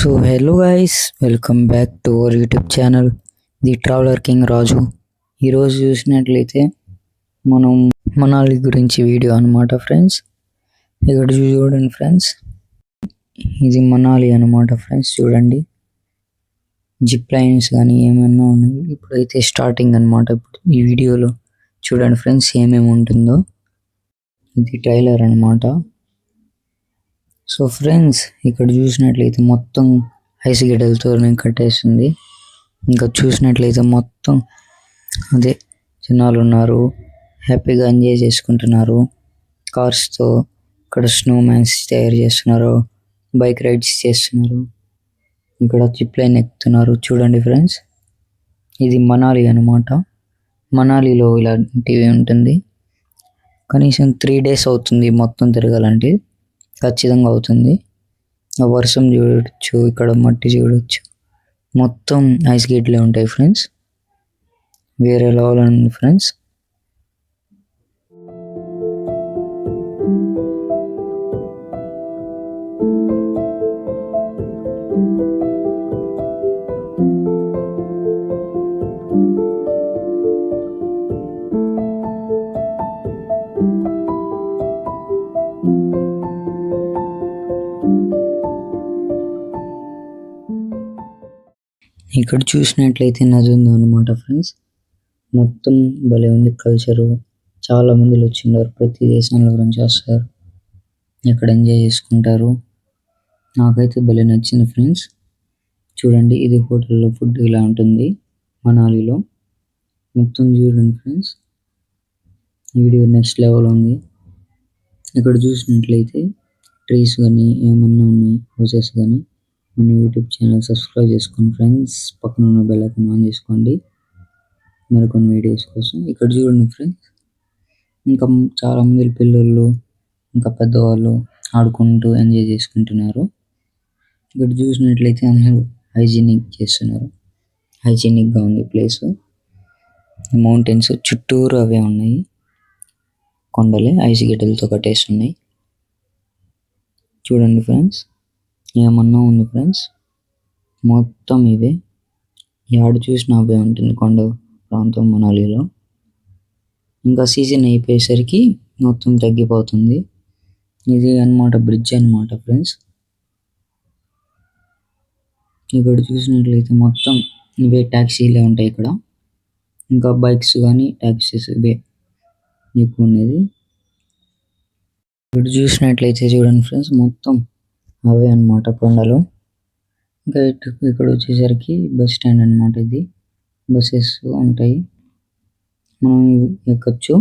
So hello guys welcome back to our YouTube channel the traveller king Raju ఈరోజు చూసినట్లయితే మనం మనాలి గురించి video అనమాట ఫ్రెండ్స్ ఇక్కడ చూడండి ఫ్రెండ్స్ ఇది మనాలి అనమాట ఫ్రెండ్స్ చూడండి. జిప్ లైన్స్ కానీ ఏమైనా ఉన్నాయి? ఇప్పుడైతే స్టార్టింగ్ అనమాట ఇప్పుడు ఈ వీడియోలో చూడండి ఫ్రెండ్స్ ఏమేమి ఉంటుందో. ఇది ట్రైలర్ అన్నమాట. సో ఫ్రెండ్స్ ఇక్కడ చూసినట్లయితే మొత్తం ఐస్ గడ్డలతో కట్టేస్తుంది ఇంకా చూసినట్లయితే మొత్తం అదే జనాలు ఉన్నారు హ్యాపీగా ఎంజాయ్ చేసుకుంటున్నారు. కార్స్తో ఇక్కడ స్నో మ్యాన్స్ తయారు చేస్తున్నారు. బైక్ రైడ్స్ చేస్తున్నారు. ఇక్కడ చిప్ లైన్ ఎక్కుతున్నారు. చూడండి ఫ్రెండ్స్ ఇది మనాలి అనమాట మనాలిలో ఇలాంటివి ఉంటుంది. కనీసం త్రీ డేస్ అవుతుంది మొత్తం తిరగాలంటే. ఖచ్చితంగా అవుతుంది. ఆ వర్షం చూడొచ్చు ఇక్కడ మట్టి చూడొచ్చు. మొత్తం ఐస్ గేట్లే ఉంటాయి ఫ్రెండ్స్ వేరే లెవెల్ ఉంది ఫ్రెండ్స్ ఇక్కడ చూసినట్లయితే నది ఉంది అనమాట ఫ్రెండ్స్. మొత్తం భలే ఉంది కల్చరు చాలా మందిలు వచ్చిండారు. ప్రతి దేశంలో గురించి వస్తారు ఇక్కడ ఎంజాయ్ చేసుకుంటారు. నాకైతే భలే నచ్చింది ఫ్రెండ్స్. చూడండి ఇది హోటల్లో ఫుడ్ ఇలా ఉంటుంది. మనాలిలో. మొత్తం చూడండి ఫ్రెండ్స్. వీడియో నెక్స్ట్ లెవెల్ ఉంది. ఇక్కడ చూసినట్లయితే ట్రీస్ కానీ ఏమన్నా ఉన్నాయి హౌసెస్ కానీ మన యూట్యూబ్ ఛానల్ సబ్స్క్రైబ్ చేసుకోండి ఫ్రెండ్స్ పక్కన ఉన్న బెల్ ఐకాన్ ఆన్ చేసుకోండి. మరికొన్ని వీడియోస్ కోసం ఇక్కడ చూడండి ఫ్రెండ్స్ ఇంకా చాలామంది పిల్లలు ఇంకా పెద్దవాళ్ళు ఆడుకుంటూ ఎంజాయ్ చేసుకుంటున్నారు. ఇక్కడ చూసినట్లయితే అందరూ హైజీనిక్ చేస్తున్నారు. హైజీనిక్గా ఉంది ప్లేస్ మౌంటైన్స్ చుట్టూరు అవే ఉన్నాయి. కొండలే ఐస్ గిడ్డలతో కట్టేసి ఉన్నాయి చూడండి ఫ్రెండ్స్ ఏమన్నా ఉంది ఫ్రెండ్స్ మొత్తం ఇవే యాడ్ చూసిన అవే ఉంటుంది కొండ ప్రాంతం మనాలిలో. ఇంకా సీజన్ అయిపోయేసరికి మొత్తం తగ్గిపోతుంది. ఇది అన్నమాట బ్రిడ్జ్ అన్నమాట ఫ్రెండ్స్ ఇక్కడ చూసినట్లయితే మొత్తం ఇవే ట్యాక్సీలే ఉంటాయి ఇక్కడ. ఇంకా బైక్స్ కానీ ట్యాక్సీస్ ఇవే ఎక్కువ ఉండేది. ఇక్కడ చూసినట్లయితే చూడండి ఫ్రెండ్స్ మొత్తం అవే అన్నమాట కొండలు. ఇంకా ఇటు ఇక్కడ వచ్చేసరికి బస్ స్టాండ్ అన్నమాట ఇది. బస్సెస్ ఉంటాయి. మనం ఎక్కచ్చు.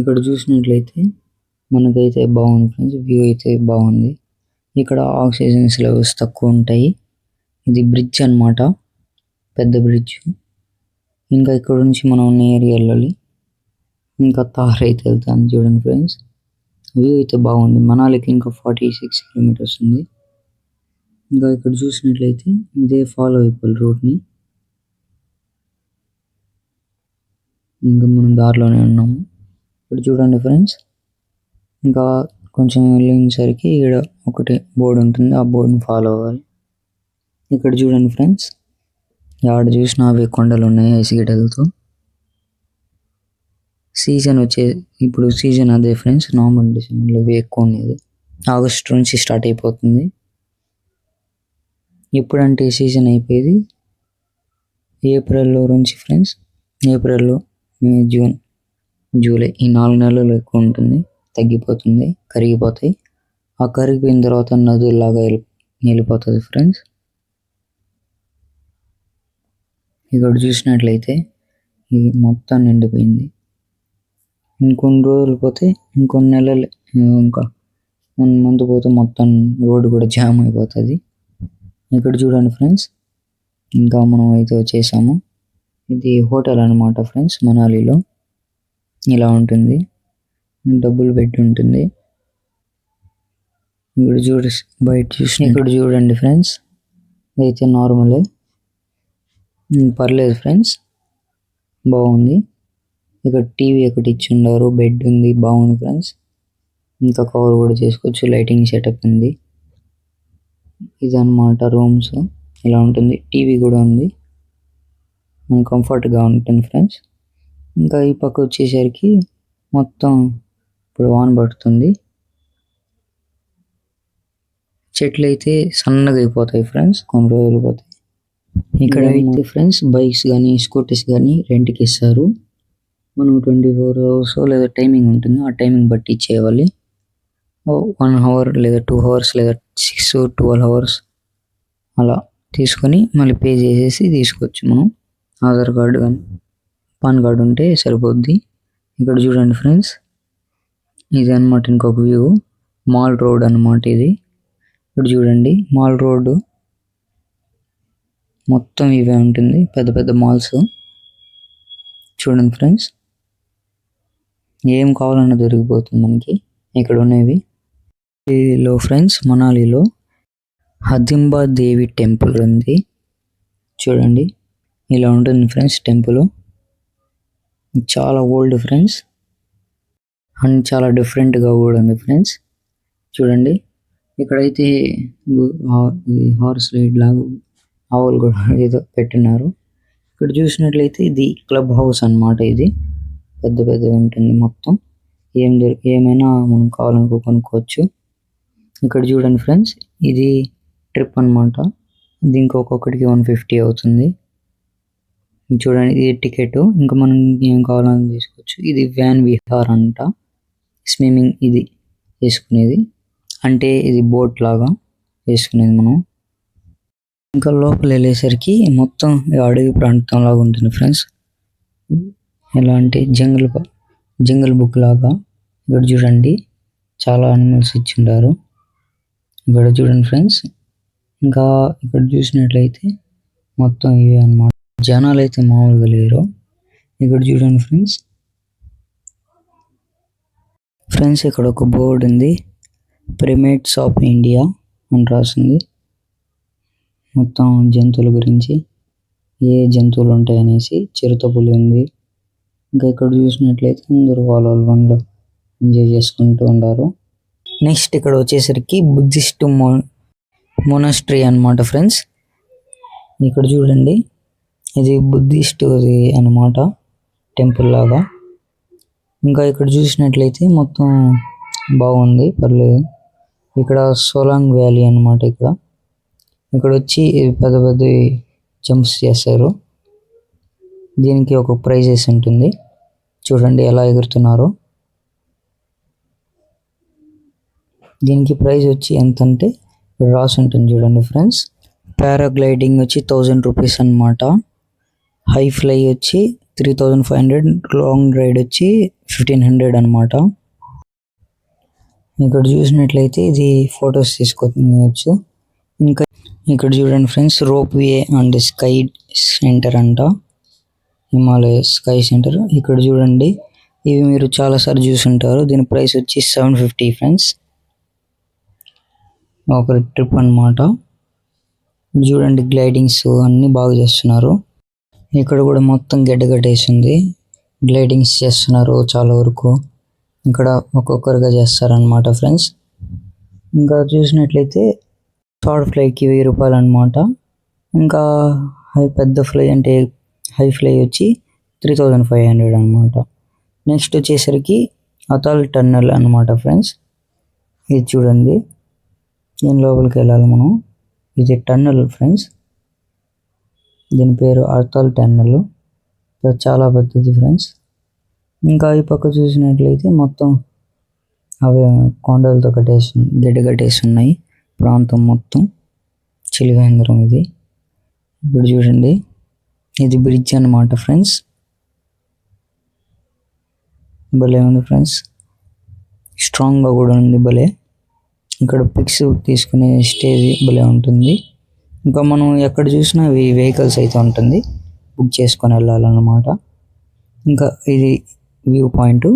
ఇక్కడ చూసినట్లయితే మనకైతే బాగుంది ఫ్రెండ్స్. వ్యూ అయితే బాగుంది. ఇక్కడ ఆక్సిజన్స్ లెవెల్స్ తక్కువ ఉంటాయి. ఇది బ్రిడ్జ్ అన్నమాట. పెద్ద బ్రిడ్జ్. ఇంకా ఇక్కడ నుంచి మనం నేరు వెళ్ళాలి ఇంకా తార్ అయితే వెళ్తాను చూడండి ఫ్రెండ్స్. వ్యూ అయితే బాగుంది. మనాలికి ఇంకా ఫార్టీ సిక్స్ కిలోమీటర్స్ ఉంది. ఇంకా ఇక్కడ చూసినట్లయితే ఇదే ఫాలో అయిపోవాలి రూట్ని. ఇంకా మనం దారిలోనే ఉన్నాము. ఇక్కడ చూడండి ఫ్రెండ్స్. ఇంకా కొంచెం వెళ్ళేసరికి ఇక్కడ ఒకటి బోర్డు ఉంటుంది. ఆ బోర్డుని ఫాలో అవ్వాలి. ఇక్కడ చూడండి ఫ్రెండ్స్. ఆడ చూసిన అవి కొండలు ఉన్నాయి. ఐసిగడ్డలతో. సీజన్ వచ్చే ఇప్పుడు సీజన్ అదే ఫ్రెండ్స్ నవంబర్ డిసెంబర్లో ఇవి ఎక్కువ ఉండేది ఆగస్ట్ నుంచి స్టార్ట్ అయిపోతుంది. ఎప్పుడంటే సీజన్ అయిపోయేది ఏప్రిల్లో నుంచి ఫ్రెండ్స్. ఏప్రిల్లో మే జూన్ జూలై ఈ నాలుగు నెలలు ఎక్కువ ఉంటుంది. తగ్గిపోతుంది కరిగిపోతాయి. ఆ కరిగిపోయిన తర్వాత నదుల్లాగా వెళ్ళి వెళ్ళిపోతుంది ఫ్రెండ్స్. ఇక్కడ చూసినట్లయితే ఇది మొత్తం నిండిపోయింది. ఇంకొన్ని రోజులు పోతే ఇంకొన్ని నెలలు. ఇంకా వన్ మంత్ పోతే మొత్తం రోడ్డు కూడా జామ్ అయిపోతుంది. ఇక్కడ చూడండి ఫ్రెండ్స్ ఇంకా మనం అయితే వచ్చేసాము. ఇది హోటల్ అనమాట ఫ్రెండ్స్ మనాలిలో. ఇలా ఉంటుంది. డబ్బులు పెట్టి ఉంటుంది. ఇక్కడ చూడ బయట చూసి ఇక్కడ చూడండి ఫ్రెండ్స్ ఇదైతే నార్మలే. పర్లేదు ఫ్రెండ్స్ బాగుంది. ఇక్కడ టీవీ ఒకటి ఇచ్చి ఉండారు బెడ్ ఉంది బాగుంది ఫ్రెండ్స్ ఇంకా కవర్ కూడా చేసుకోవచ్చు లైటింగ్ సెటప్ ఉంది. ఇది అనమాట రూమ్స్ ఇలా ఉంటుంది టీవీ కూడా ఉంది. కంఫర్ట్గా ఉంటుంది ఫ్రెండ్స్ ఇంకా ఈ పక్క వచ్చేసరికి మొత్తం ఇప్పుడు వాన పడుతుంది. చెట్లు అయితే సన్నగా అయిపోతాయి ఫ్రెండ్స్ కొన్ని రోజులు పోతాయి. ఇక్కడ అయితే ఫ్రెండ్స్ బైక్స్ కానీ స్కూటీస్ కానీ రెంట్కి ఇస్తారు. మనం ట్వంటీ ఫోర్ అవర్స్ లేదా టైమింగ్ ఉంటుంది ఆ టైమింగ్ బట్టి ఇచ్చేయాలి వన్ అవర్ లేదా టూ అవర్స్ లేదా సిక్స్ ట్వెల్వ్ అవర్స్ అలా తీసుకొని మళ్ళీ పే చేసేసి తీసుకోవచ్చు మనం. ఆధార్ కార్డు కానీ పాన్ కార్డు ఉంటే సరిపోద్ది. ఇక్కడ చూడండి ఫ్రెండ్స్ ఇది అనమాట ఇంకొక వ్యూ మాల్ రోడ్ అనమాట ఇది. ఇక్కడ చూడండి మాల్ రోడ్డు మొత్తం ఇవే ఉంటుంది పెద్ద పెద్ద మాల్స్ చూడండి ఫ్రెండ్స్ ఏం కావాలన్నా దొరికిపోతుంది మనకి. ఇక్కడ ఉన్నవి. లో ఫ్రెండ్స్ మనాలిలో హదింబా దేవి టెంపుల్ ఉంది. చూడండి. ఇలా ఉంటుంది ఫ్రెండ్స్ టెంపుల్. చాలా ఓల్డ్ ఫ్రెండ్స్. అండ్ చాలా డిఫరెంట్గా కూడా ఉంది ఫ్రెండ్స్. చూడండి. ఇక్కడైతే హార్స్ రైడ్ లాగా ఆవులు కూడా ఏదో పెట్టినారు. ఇక్కడ చూసినట్లయితే ఇది క్లబ్ హౌస్ అనమాట ఇది. పెద్ద పెద్ద ఉంటుంది మొత్తం. ఏం దొరి ఏమైనా మనం కావాలనుకో కొనుక్కోవచ్చు. ఇక్కడ చూడండి ఫ్రెండ్స్ ఇది ట్రిప్ అనమాట దీనికి ఒక్కొక్కటికి వన్ ఫిఫ్టీ అవుతుంది. చూడండి ఇది టికెట్. ఇంకా మనం ఏం కావాలని తీసుకోవచ్చు. ఇది వ్యాన్ విహార్ అంట. స్విమ్మింగ్ ఇది వేసుకునేది. అంటే ఇది బోట్ లాగా వేసుకునేది మనం. ఇంకా లోపల వెళ్ళేసరికి మొత్తం అడవి ప్రాంతం లాగా ఉంటుంది ఫ్రెండ్స్. ఎలా అంటే జంగల్ జంగల్ బుక్ లాగా ఇక్కడ చూడండి. చాలా అనిమల్స్ ఇచ్చిండారు. ఇక్కడ చూడండి ఫ్రెండ్స్ ఇంకా ఇక్కడ చూసినట్లయితే మొత్తం ఇవే అనమాట జనాలు అయితే మామూలుగా లేరు. ఇక్కడ చూడండి ఫ్రెండ్స్ ఫ్రెండ్స్ ఇక్కడ ఒక బోర్డు ఉంది. ప్రిమేట్స్ ఆఫ్ ఇండియా అని రాసింది. మొత్తం జంతువుల గురించి ఏ జంతువులు ఉంటాయి అనేసి చిరుతపులి ఉంది. ఇంకా ఇక్కడ చూసినట్లయితే అందరూ వాళ్ళ వాళ్ళ పనులు ఎంజాయ్ చేసుకుంటూ ఉన్నారు నెక్స్ట్ ఇక్కడ వచ్చేసరికి బుద్ధిస్ట్ మో మొనస్ట్రీ అనమాట ఫ్రెండ్స్ ఇక్కడ చూడండి. ఇది బుద్ధిస్ట్ అనమాట టెంపుల్ లాగా. ఇంకా ఇక్కడ చూసినట్లయితే మొత్తం బాగుంది పర్లేదు. ఇక్కడ సోలాంగ్ వ్యాలీ అనమాట ఇక్కడ. ఇక్కడ వచ్చి పెద్ద పెద్ద జంప్స్ చేస్తారు దీనికి ఒక ప్రైజెస్ ఉంటుంది. చూడండి ఎలా ఎగురుతున్నారో. దీనికి ప్రైస్ వచ్చి ఎంత అంటే రాసి ఉంటుంది చూడండి ఫ్రెండ్స్. పారాగ్లైడింగ్ వచ్చి థౌజండ్ రూపీస్ అనమాట హై ఫ్లై వచ్చి three thousand five hundred long ride వచ్చి ఫిఫ్టీన్ హండ్రెడ్ అనమాట ఇక్కడ చూసినట్లయితే ఇది ఫొటోస్ తీసుకోవచ్చు ఇంకా ఇక్కడ చూడండి friends rope way and sky centre అంట. Himalaya sky centre. ఇక్కడ చూడండి ఇవి మీరు చాలాసార్లు చూసుంటారు. దీని ప్రైస్ వచ్చి సెవెన్ ఫిఫ్టీ ఫ్రెండ్స్. ఒక ట్రిప్ అనమాట చూడండి గ్లైడింగ్స్ అన్నీ బాగా చేస్తున్నారు. ఇక్కడ కూడా మొత్తం గడ్డ గ్లైడింగ్స్ చేస్తున్నారు చాలా వరకు. ఇక్కడ ఒక్కొక్కరుగా చేస్తారనమాట ఫ్రెండ్స్. ఇంకా చూసినట్లయితే షార్ట్ ఫ్లైకి వెయ్యి రూపాయలు అనమాట ఇంకా పెద్ద ఫ్లై అంటే హై ఫ్లై వచ్చి త్రీ థౌజండ్ ఫైవ్ హండ్రెడ్ అనమాట నెక్స్ట్ వచ్చేసరికి అతాల్ టన్నెల్ అనమాట ఫ్రెండ్స్. ఇది చూడండి. దీని లోపలికి వెళ్ళాలి మనం. ఇది టన్నెల్ ఫ్రెండ్స్. దీని పేరు అతాల్ టన్నెల్. చాలా పెద్దది ఫ్రెండ్స్. ఇంకా ఈ పక్క చూసినట్లయితే మొత్తం అవి కొండలతో కట్టేసి గడ్డ కట్టేసి ఉన్నాయి. ప్రాంతం మొత్తం చిలివేంద్రం ఇది. ఇప్పుడు చూడండి. ఇది బ్రిడ్జ్ అనమాట ఫ్రెండ్స్ భలే ఉంది ఫ్రెండ్స్ స్ట్రాంగ్గా కూడా ఉంది భలే. ఇక్కడ పిక్స్ తీసుకునే స్టేజ్ భలే ఉంటుంది. ఇంకా మనం ఎక్కడ చూసినా వెహికల్స్ అయితే ఉంటుంది. బుక్ చేసుకొని వెళ్ళాలన్నమాట. ఇంకా ఇది వ్యూ పాయింట్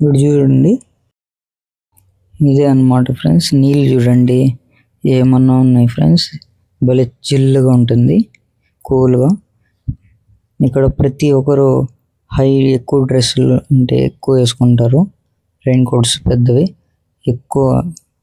ఇప్పుడు చూడండి. ఇదే అనమాట ఫ్రెండ్స్ నీళ్ళు చూడండి. ఏమన్నా ఉన్నాయి ఫ్రెండ్స్ భలే చిల్లుగా ఉంటుంది. కూల్గా ఇక్కడ ప్రతి ఒక్కరు హై ఎక్కువ డ్రెస్సులు అంటే ఎక్కువ వేసుకుంటారు. రెయిన్ కోట్స్ పెద్దవి. ఎక్కువ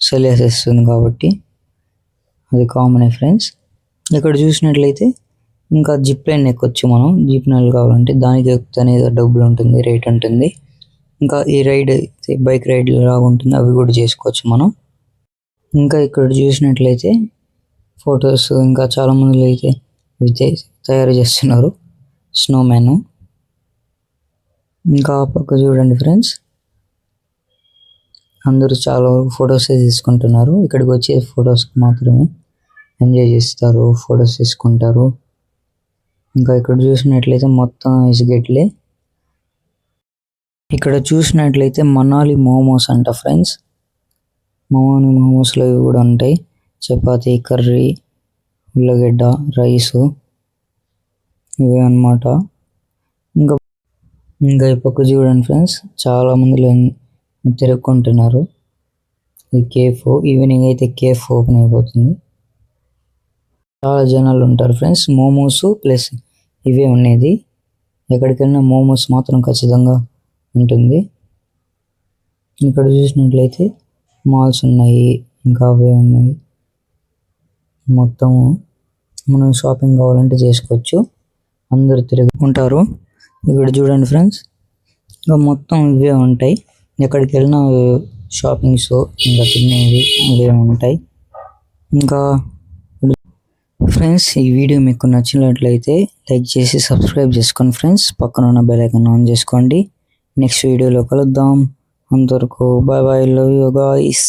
సెల్ వేసేస్తుంది కాబట్టి అది కామనే ఫ్రెండ్స్. ఇక్కడ చూసినట్లయితే ఇంకా జిప్ లైన్ ఎక్కొచ్చు మనం. జిప్ లైన్ కావాలంటే దానికి ఎక్కితేనే డబ్బులు ఉంటుంది రేట్ ఉంటుంది. ఇంకా ఈ రైడ్ అయితే బైక్ రైడ్ లాగా ఉంటుంది అవి కూడా చేసుకోవచ్చు మనం. ఇంకా ఇక్కడ చూసినట్లయితే ఫొటోస్ ఇంకా చాలామంది అయితే విజయ్ తయారు చేస్తున్నారు. స్నో మ్యాన్ ఇంకా ఆ పక్క చూడండి ఫ్రెండ్స్. అందరూ చాలా ఫొటోస్ తీసుకుంటున్నారు. ఇక్కడికి వచ్చే ఫొటోస్ మాత్రమే ఎంజాయ్ చేస్తారు ఫొటోస్ తీసుకుంటారు. ఇంకా ఇక్కడ చూసినట్లయితే మొత్తం ఇసుగెట్లే ఇక్కడ చూసినట్లయితే మనాలి మోమోస్ అంట ఫ్రెండ్స్ మనాలి మోమోస్లో ఇవి కూడా ఉంటాయి. చపాతీ కర్రీ ఉల్లగడ్డ రైసు. ఇవే అన్నమాట ఇంకా ఇంకా ఈ పక్క చూడండి ఫ్రెండ్స్ చాలా మంది లైన్ తిరుక్కుంటున్నారు. ఈ కేఫ్ ఈవినింగ్ అయితే కేఫ్ ఓపెన్ అయిపోతుంది. చాలా జనాలు ఉంటారు ఫ్రెండ్స్ మోమోస్ ప్లస్ ఇవే ఉండేది. ఎక్కడికైనా మోమోస్ మాత్రం ఖచ్చితంగా ఉంటుంది. ఇక్కడ చూసినట్లయితే మాల్స్ ఉన్నాయి ఇంకా అవే ఉన్నాయి. మొత్తము మనం షాపింగ్ కావాలంటే చేసుకోవచ్చు. అందరు తిరుగుకుంటారు ఇక్కడ చూడండి ఫ్రెండ్స్ ఇంకా మొత్తం ఇవే ఉంటాయి. ఎక్కడికి వెళ్ళినా షాపింగ్స్ ఇంకా తినేవి ఇవే ఉంటాయి. ఇంకా ఫ్రెండ్స్ ఈ వీడియో మీకు నచ్చినట్లయితే లైక్ చేసి సబ్స్క్రైబ్ చేసుకోండి ఫ్రెండ్స్. పక్కన ఉన్న బెల్ ఐకాన్ ఆన్ చేసుకోండి. నెక్స్ట్ వీడియోలో కలుద్దాం. అంతవరకు bye bye love you guys.